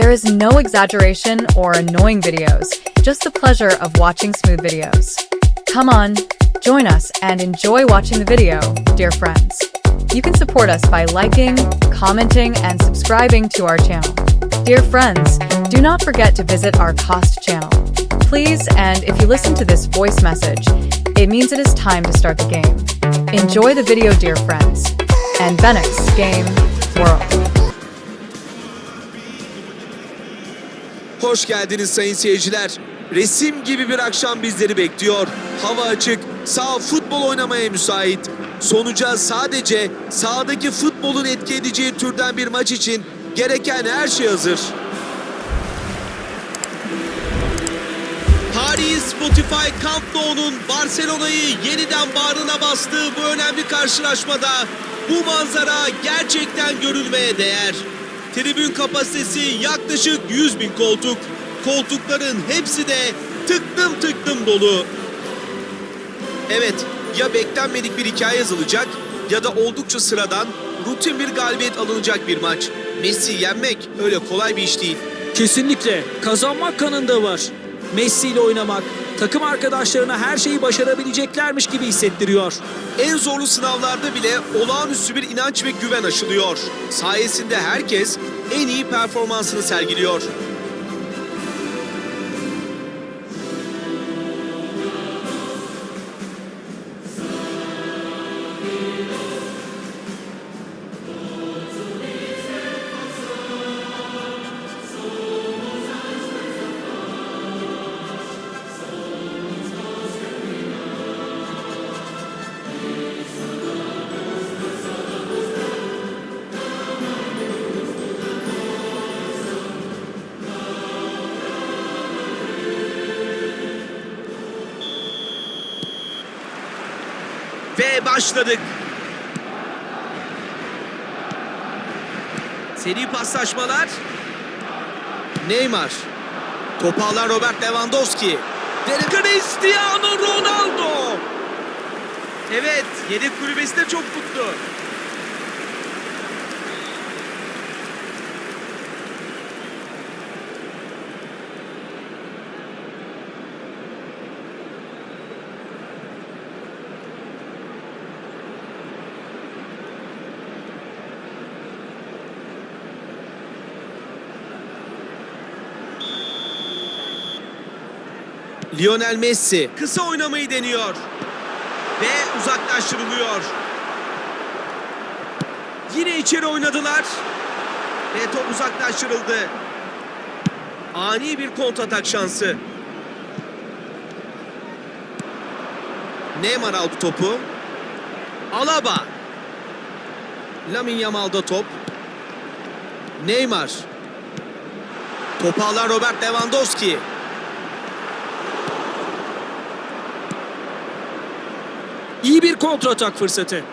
There is no exaggeration or annoying videos, just the pleasure of watching smooth videos. Come on, join us and enjoy watching the video, dear friends. You can support us by liking, commenting, and subscribing to our channel. Dear friends, do not forget to visit our cost channel. Please, and if you listen to this voice message, it means it is time to start the game. Enjoy the video, dear friends. And Benix Game World. Hoş geldiniz sayın seyirciler. Resim gibi bir akşam bizleri bekliyor. Hava açık, sağ futbol oynamaya müsait. Sonuca sadece sahadaki futbolun etki edeceği türden bir maç için gereken her şey hazır. Paris Spotify Camp Nou'nun Barcelona'yı yeniden bağrına bastığı bu önemli karşılaşmada bu manzara gerçekten görülmeye değer. Tribün kapasitesi yaklaşık 100 bin koltuk. Koltukların hepsi de tıklım tıklım dolu. Evet, ya beklenmedik bir hikaye yazılacak ya da oldukça sıradan, rutin bir galibiyet alınacak bir maç. Messi yenmek öyle kolay bir iş değil. Kesinlikle. Kazanmak kanında var. Messi ile oynamak, takım arkadaşlarına her şeyi başarabileceklermiş gibi hissettiriyor. En zorlu sınavlarda bile olağanüstü bir inanç ve güven aşılıyor. Sayesinde herkes en iyi performansını sergiliyor. Ve başladık. Seri paslaşmalar. Neymar. Topu alan Robert Lewandowski. Cristiano Ronaldo. Evet, yedek kulübesi de çok mutlu. Lionel Messi kısa oynamayı deniyor. Ve uzaklaştırılıyor. Yine içeri oynadılar. Ve top uzaklaştırıldı. Ani bir kontratak şansı. Neymar aldı topu. Alaba. Lamine Yamal'da top. Neymar. Topu alan Robert Lewandowski. İyi bir kontratak fırsatı.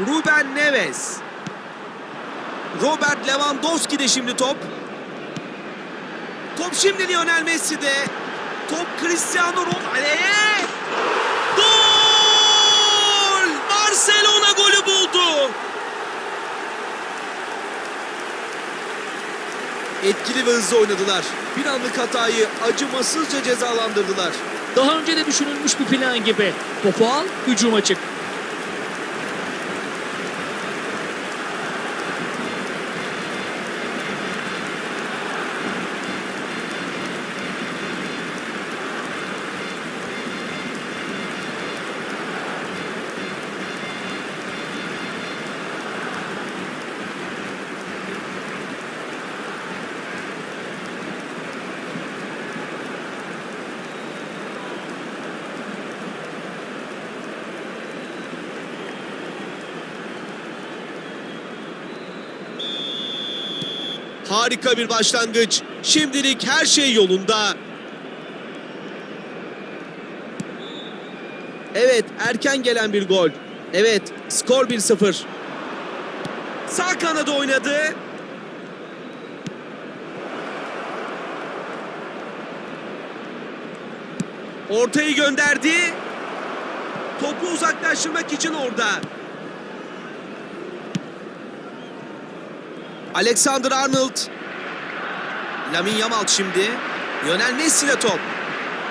Ruben Neves. Robert Lewandowski de şimdi top. Top şimdi Lionel Messi'de. Top Cristiano Ronaldo'ya. Gol! Barcelona golü buldu. Etkili ve hızlı oynadılar. Bir anlık hatayı acımasızca cezalandırdılar. Daha önce de düşünülmüş bir plan gibi. Topu al, hücuma çık. Harika bir başlangıç. Şimdilik her şey yolunda. Evet, erken gelen bir gol. Evet, skor 1-0. Sağ kanada oynadı. Ortayı gönderdi. Topu uzaklaştırmak için orada. Alexander Arnold. Lamin Yamal şimdi. Lionel Messi ile top.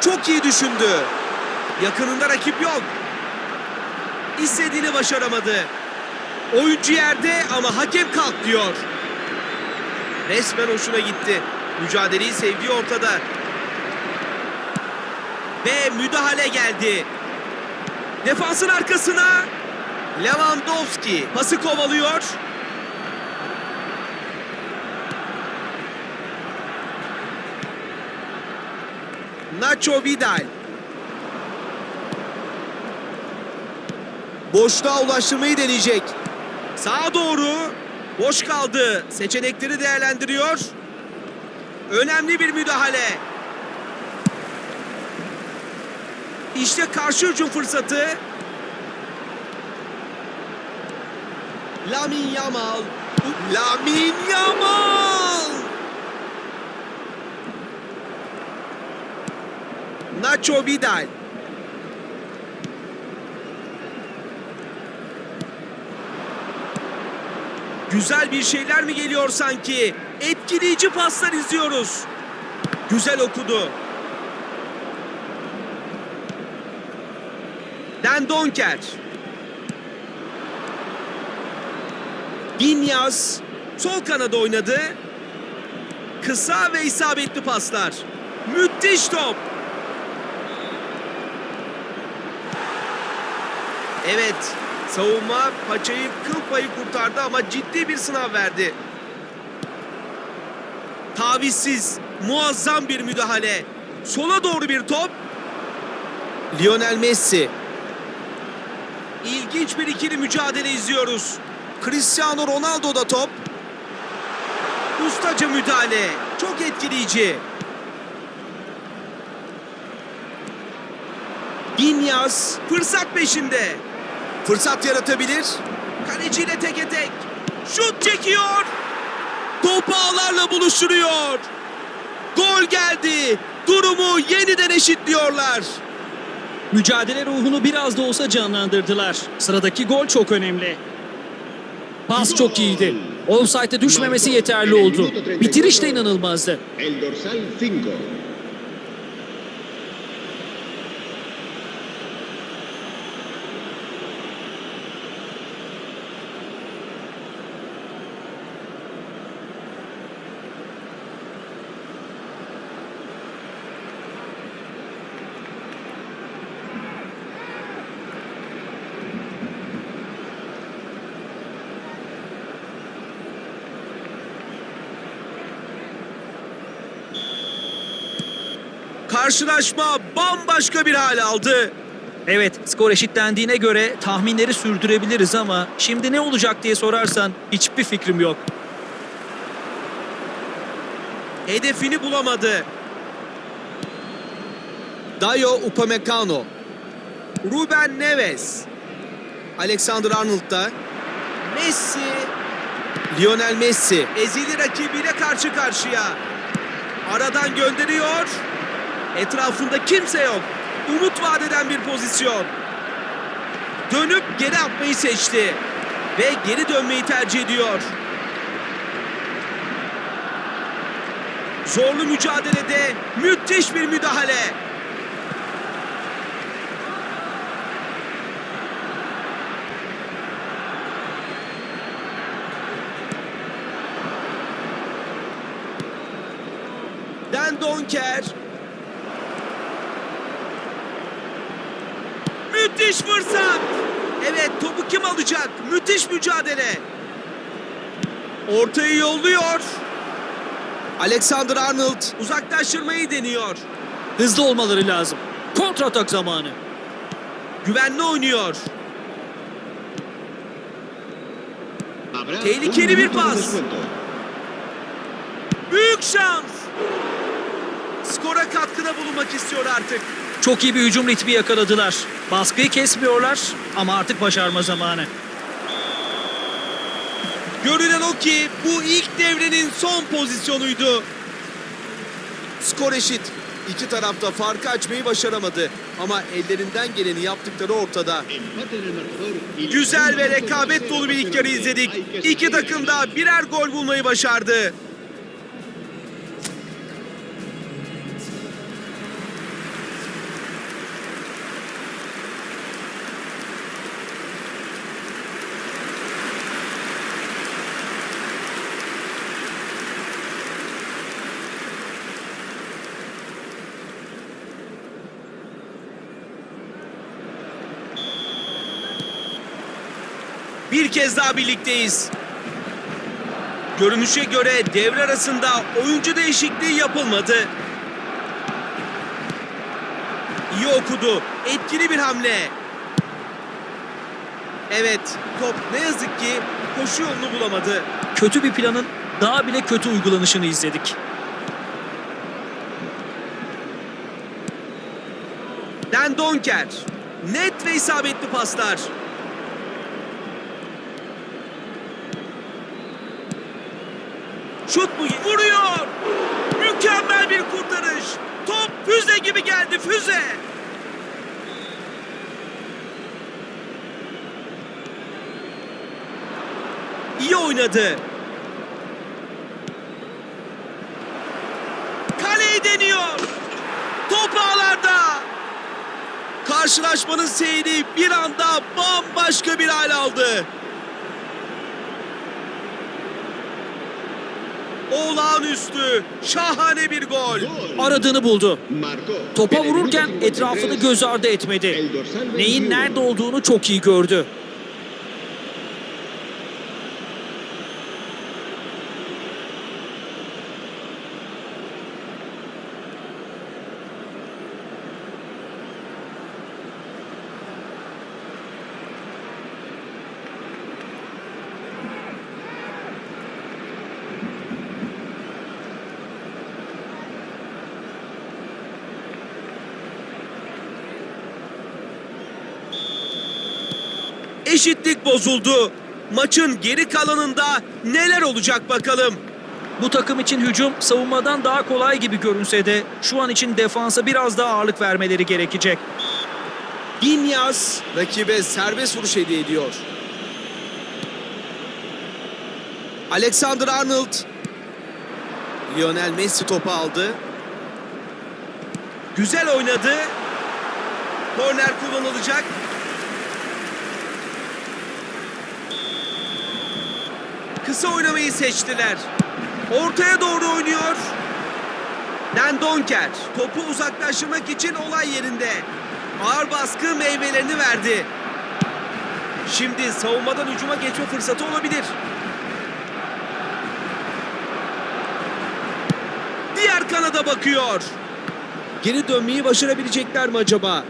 Çok iyi düşündü. Yakınında rakip yok. İstediğini başaramadı. Oyuncu yerde ama hakem kalk diyor. Resmen hoşuna gitti. Mücadeleyi sevdiği ortada. Ve müdahale geldi. Defansın arkasına Lewandowski pası kovalıyor. Nacho Vidal. Boşluğa ulaştırmayı deneyecek. Sağa doğru. Boş kaldı. Seçenekleri değerlendiriyor. Önemli bir müdahale. İşte karşı hücum fırsatı. Lamin Yamal. Lamin Yamal. Nacho Vidal. Güzel bir şeyler mi geliyor sanki? Etkileyici paslar izliyoruz. Güzel okudu. Den Donker. Binyas sol kanada oynadı. Kısa ve isabetli paslar. Müthiş top. Evet, savunma paçayı kıl payı kurtardı ama ciddi bir sınav verdi. Tavizsiz, muazzam bir müdahale. Sola doğru bir top. Lionel Messi. İlginç bir ikili mücadele izliyoruz. Cristiano Ronaldo da top. Ustaca müdahale. Çok etkileyici. Binyas fırsat peşinde. Fırsat yaratabilir. Kaleciyle teke tek. Şut çekiyor. Topu ağlarla buluşturuyor. Gol geldi. Durumu yeniden eşitliyorlar. Mücadele ruhunu biraz da olsa canlandırdılar. Sıradaki gol çok önemli. Pas çok iyiydi. Offside'e düşmemesi yeterli oldu. Bitiriş de inanılmazdı. El dorsal 5. Karşılaşma bambaşka bir hal aldı. Evet, skor eşitlendiğine göre tahminleri sürdürebiliriz ama şimdi ne olacak diye sorarsan hiçbir fikrim yok. Hedefini bulamadı. Dayo Upamecano. Ruben Neves. Alexander Arnold da. Messi. Lionel Messi. Ezili rakibiyle karşı karşıya. Aradan gönderiyor. Etrafında kimse yok. Umut vadeden bir pozisyon. Dönüp geri atmayı seçti. Ve geri dönmeyi tercih ediyor. Zorlu mücadelede müthiş bir müdahale. Den Donker. Müthiş fırsat. Evet topu kim alacak? Müthiş mücadele. Ortayı yolluyor. Alexander Arnold uzaklaştırmayı deniyor. Hızlı olmaları lazım. Kontratak zamanı. Güvenli oynuyor. Tehlikeli bir pas. Büyük şans. Skora katkıda bulunmak istiyor artık. Çok iyi bir hücum ritmi yakaladılar. Baskıyı kesmiyorlar ama artık başarma zamanı. Görünen o ki bu ilk devrenin son pozisyonuydu. Skor eşit. İki tarafta farkı açmayı başaramadı. Ama ellerinden geleni yaptıkları ortada. Güzel ve rekabet dolu bir ilk yarı izledik. İki takım da birer gol bulmayı başardı. Bir kez daha birlikteyiz. Görünüşe göre devre arasında oyuncu değişikliği yapılmadı. İyi okudu. Etkili bir hamle. Evet, top ne yazık ki koşu yolunu bulamadı. Kötü bir planın daha bile kötü uygulanışını izledik. Dan Donker. Net ve isabetli paslar. Şut mu? Vuruyor. Mükemmel bir kurtarış. Top füze gibi geldi füze. İyi oynadı. Kaleyi deniyor. Top ağlarda. Karşılaşmanın seyri bir anda bambaşka bir hal aldı. Olağanüstü, şahane bir gol. Aradığını buldu. Topa vururken etrafını 53, göz ardı etmedi. Neyin 21. nerede olduğunu çok iyi gördü. Eşitlik bozuldu. Maçın geri kalanında neler olacak bakalım. Bu takım için hücum savunmadan daha kolay gibi görünse de şu an için defansa biraz daha ağırlık vermeleri gerekecek. Binyas rakibe serbest vuruş hediye ediyor. Alexander Arnold. Lionel Messi topu aldı. Güzel oynadı. Korner kullanılacak. Kısa oynamayı seçtiler. Ortaya doğru oynuyor. Dan Donker topu uzaklaştırmak için olay yerinde. Ağır baskı meyvelerini verdi. Şimdi savunmadan hücuma geçme fırsatı olabilir. Diğer kanada bakıyor. Geri dönmeyi başarabilecekler mi acaba?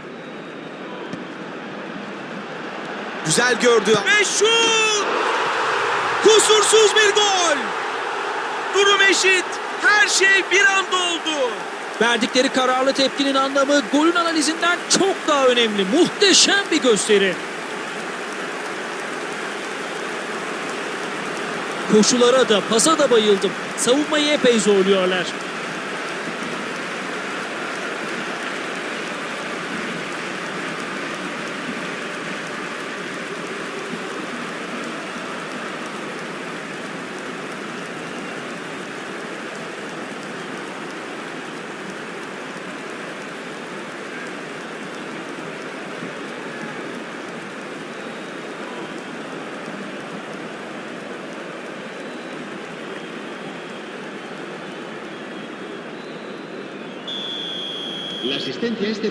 Güzel gördü. Ve şut! Kusursuz bir gol! Durum eşit. Her şey bir anda oldu. Verdikleri kararlı tepkinin anlamı golün analizinden çok daha önemli. Muhteşem bir gösteri. Koşulara da pasa da bayıldım. Savunmayı epey zorluyorlar.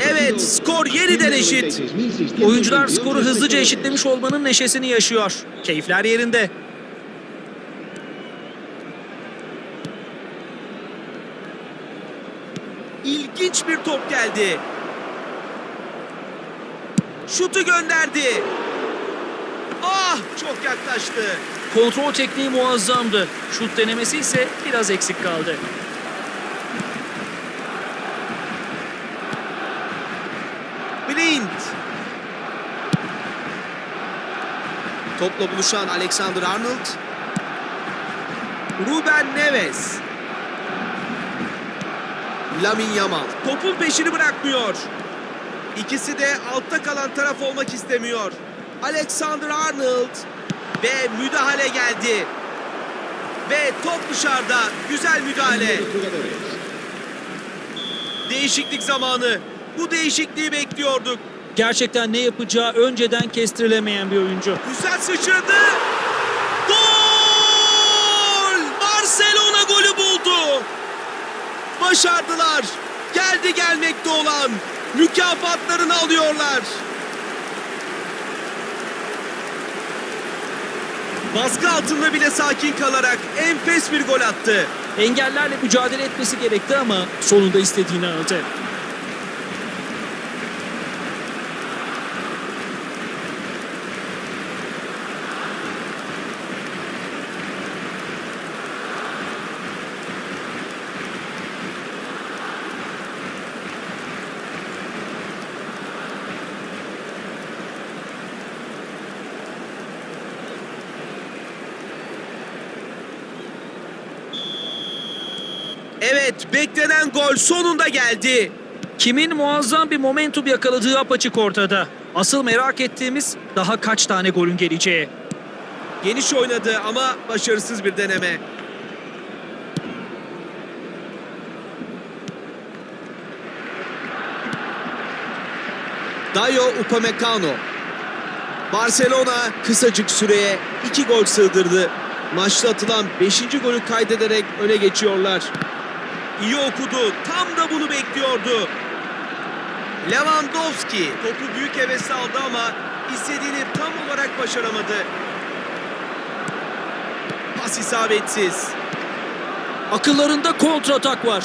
Evet, skor yeniden eşit. 96.628 Oyuncular skoru hızlıca eşitlemiş olmanın neşesini yaşıyor. Keyifler yerinde. İlginç bir top geldi. Şutu gönderdi. Ah çok yaklaştı. Kontrol tekniği muazzamdı. Şut denemesi ise biraz eksik kaldı. Topla buluşan Alexander Arnold. Ruben Neves. Lamin Yamal. Topun peşini bırakmıyor. İkisi de altta kalan taraf olmak istemiyor. Alexander Arnold ve müdahale geldi. Ve top dışarıda. Güzel müdahale. Değişiklik zamanı. Bu değişikliği bekliyorduk. Gerçekten ne yapacağı önceden kestirilemeyen bir oyuncu. Güzel sıçradı. Gol! Barcelona golü buldu. Başardılar. Geldi gelmekte olan mükafatlarını alıyorlar. Baskı altında bile sakin kalarak enfes bir gol attı. Engellerle mücadele etmesi gerekti ama sonunda istediğini aldı. Evet, beklenen gol sonunda geldi. Kimin muazzam bir momentum yakaladığı apaçık ortada. Asıl merak ettiğimiz daha kaç tane golün geleceği. Geniş oynadı ama başarısız bir deneme. Dayo Upamecano. Barcelona kısacık süreye iki gol sığdırdı. Maçta atılan 5. golü kaydederek öne geçiyorlar. İyi okudu. Tam da bunu bekliyordu. Lewandowski topu büyük hevesle aldı ama istediğini tam olarak başaramadı. Pas isabetsiz. Akıllarında kontratak var.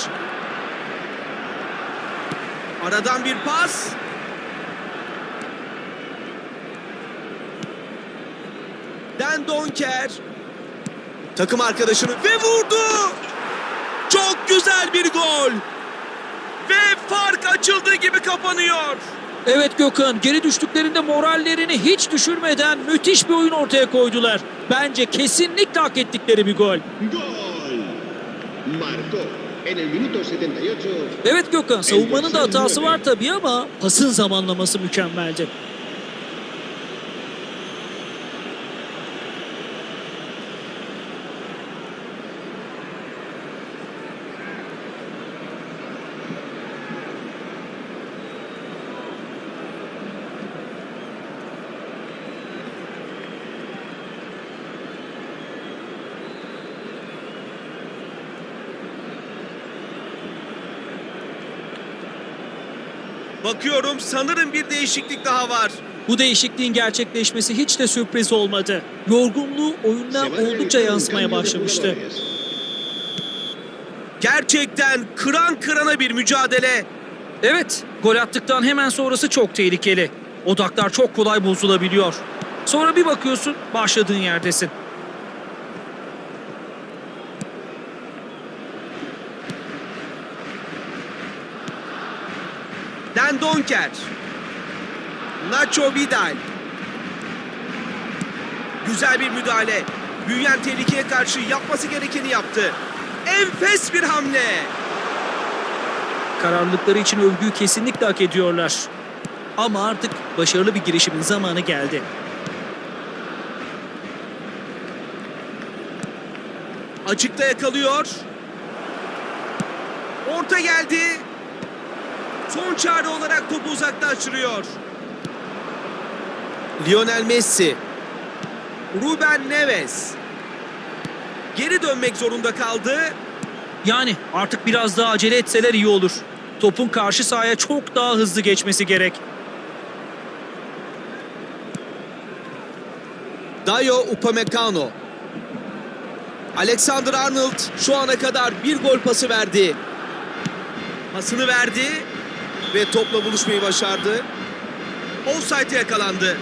Aradan bir pas. Den Donker. Takım arkadaşını ve vurdu. Çok güzel bir gol. Ve fark açıldığı gibi kapanıyor. Evet Gökhan geri düştüklerinde morallerini hiç düşürmeden müthiş bir oyun ortaya koydular. Bence kesinlikle hak ettikleri bir gol. Gol. Marcó en el minuto 78. Evet Gökhan savunmanın da hatası var tabii ama pasın zamanlaması mükemmeldi. Bakıyorum sanırım bir değişiklik daha var. Bu değişikliğin gerçekleşmesi hiç de sürpriz olmadı. Yorgunluğu oyundan oldukça yansımaya başlamıştı. Gerçekten kıran kırana bir mücadele. Evet, gol attıktan hemen sonrası çok tehlikeli. Odaklar çok kolay bozulabiliyor. Sonra bir bakıyorsun başladığın yerdesin. Den Donker. Nacho Vidal. Güzel bir müdahale. Büyüyen tehlikeye karşı yapması gerekeni yaptı. Enfes bir hamle. Kararlılıkları için övgüyü kesinlikle hak ediyorlar. Ama artık başarılı bir girişimin zamanı geldi. Açıkta yakalıyor. Orta geldi. Son çare olarak topu uzaklaştırıyor. Lionel Messi. Ruben Neves. Geri dönmek zorunda kaldı. Yani artık biraz daha acele etseler iyi olur. Topun karşı sahaya çok daha hızlı geçmesi gerek. Dayo Upamecano. Alexander Arnold şu ana kadar bir gol pası verdi. Pasını verdi ve topla buluşmayı başardı. Offside'e yakalandı.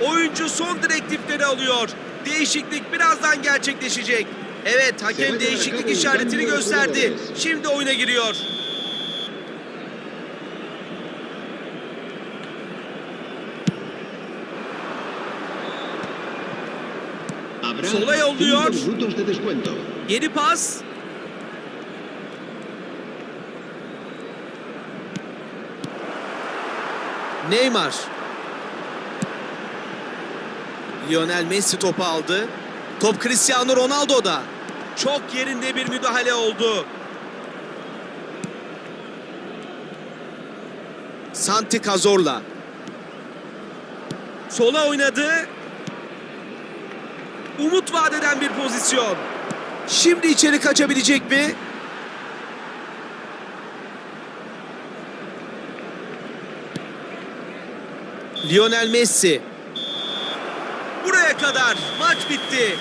Oyuncu son direktifleri alıyor. Değişiklik birazdan gerçekleşecek. Evet hakem değişiklik işaretini gösterdi. Şimdi oyuna giriyor. Descuento. Yeni pas. Neymar. Lionel Messi topu aldı. Top Cristiano Ronaldo'da. Çok yerinde bir müdahale oldu. Santi Cazorla. Sola oynadı. Umut vadeden bir pozisyon. Şimdi içeri kaçabilecek mi? Lionel Messi. Buraya kadar maç bitti.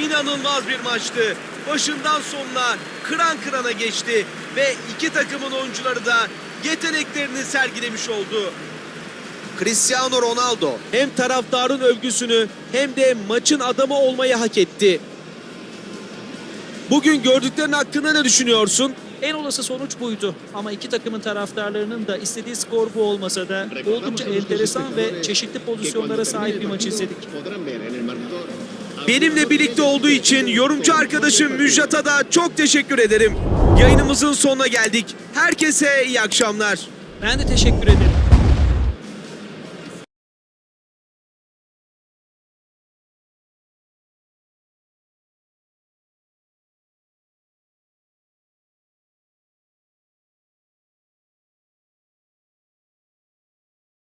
İnanılmaz bir maçtı. Başından sonuna kıran kırana geçti ve iki takımın oyuncuları da yeteneklerini sergilemiş oldu. Cristiano Ronaldo hem taraftarın övgüsünü hem de maçın adamı olmayı hak etti. Bugün gördüklerin hakkında ne düşünüyorsun? En olası sonuç buydu. Ama iki takımın taraftarlarının da istediği skor bu olmasa da oldukça enteresan ve çeşitli pozisyonlara sahip bir maç izledik. Benimle birlikte olduğu için yorumcu arkadaşım Müjdat'a da çok teşekkür ederim. Yayınımızın sonuna geldik. Herkese iyi akşamlar. Ben de teşekkür ederim.